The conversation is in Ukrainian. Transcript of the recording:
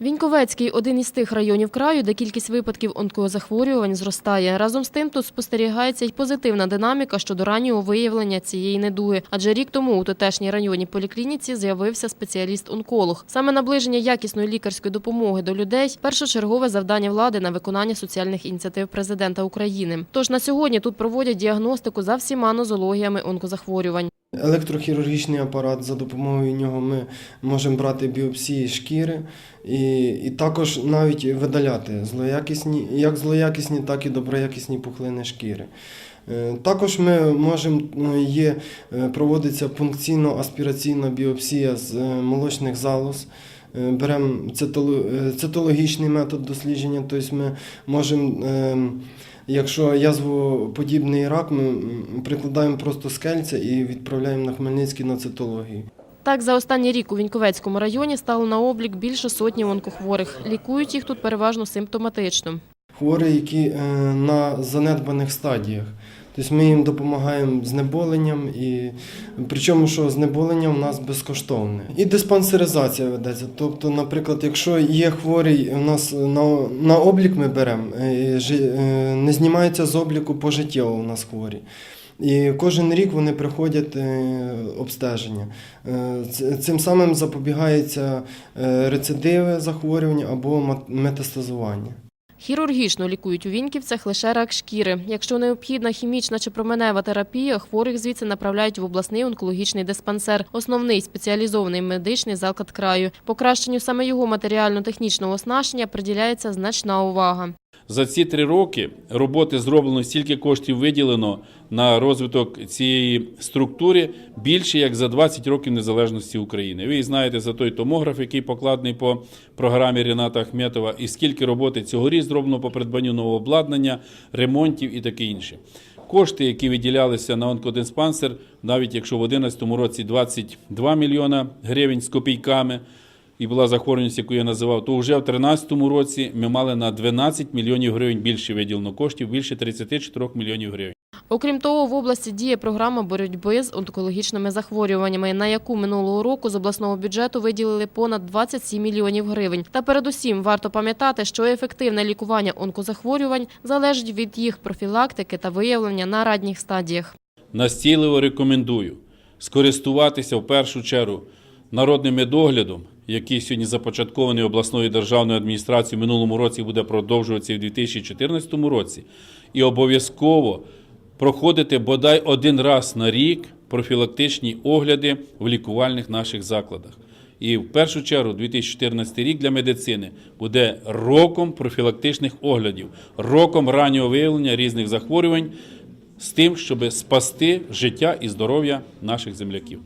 Віньковецький – один із тих районів краю, де кількість випадків онкозахворювань зростає. Разом з тим тут спостерігається й позитивна динаміка щодо раннього виявлення цієї недуги. Адже рік тому у тутешній районній поліклініці з'явився спеціаліст-онколог. Саме наближення якісної лікарської допомоги до людей – першочергове завдання влади на виконання соціальних ініціатив президента України. Тож на сьогодні тут проводять діагностику за всіма нозологіями онкозахворювань. Електрохірургічний апарат, за допомогою нього ми можемо брати біопсії шкіри і, і також навіть видаляти злоякісні, як злоякісні, так і доброякісні пухлини шкіри. Е, Також ми можемо ну, є, е, проводиться пункційно-аспіраційна біопсія з е, молочних залоз. Е, Беремо е, цитологічний метод дослідження, тобто ми можемо, е, якщо язвоподібний рак, ми прикладаємо просто скельця і відправляємо на Хмельницький на цитологію. Так, за останній рік у Віньковецькому районі стало на облік більше сотні онкохворих. Лікують їх тут переважно симптоматично. Хворі, які на занедбаних стадіях. Тобто ми їм допомагаємо знеболенням, і причому що знеболення у нас безкоштовне. І диспансеризація ведеться. Тобто, наприклад, якщо є хворий, у нас на, на облік ми беремо, е, е, не знімається з обліку пожиттєво у нас хворі. І кожен рік вони приходять е, обстеження. Цим самим запобігається рецидиви захворювання або метастазування. Хірургічно лікують у Віньківцях лише рак шкіри. Якщо необхідна хімічна чи променева терапія, хворих звідси направляють в обласний онкологічний диспансер, основний спеціалізований медичний заклад краю. Покращенню саме його матеріально-технічного оснащення приділяється значна увага. За ці три роки роботи зроблено стільки коштів виділено на розвиток цієї структури більше як за 20 років незалежності України. Ви знаєте за той томограф, який покладений по програмі Ріната Ахметова, і скільки роботи цьогоріч зроблено по придбанню нового обладнання, ремонтів і таке інше. Кошти, які виділялися на онкодиспансер, навіть якщо в 2011 році 22 мільйона гривень з копійками, і була захворюваність, яку я називав, то вже в 2013 році ми мали на 12 мільйонів гривень більше виділено коштів, більше 34 мільйонів гривень. Окрім того, в області діє програма боротьби з онкологічними захворюваннями, на яку минулого року з обласного бюджету виділили понад 27 мільйонів гривень. Та передусім варто пам'ятати, що ефективне лікування онкозахворювань залежить від їх профілактики та виявлення на ранніх стадіях. Настійливо рекомендую скористуватися в першу чергу народним медоглядом, який сьогодні започаткований обласною державною адміністрацією в минулому році буде продовжуватися в 2014 році. І обов'язково проходити бодай один раз на рік профілактичні огляди в лікувальних наших закладах. І в першу чергу 2014 рік для медицини буде роком профілактичних оглядів, роком раннього виявлення різних захворювань з тим, щоб спасти життя і здоров'я наших земляків.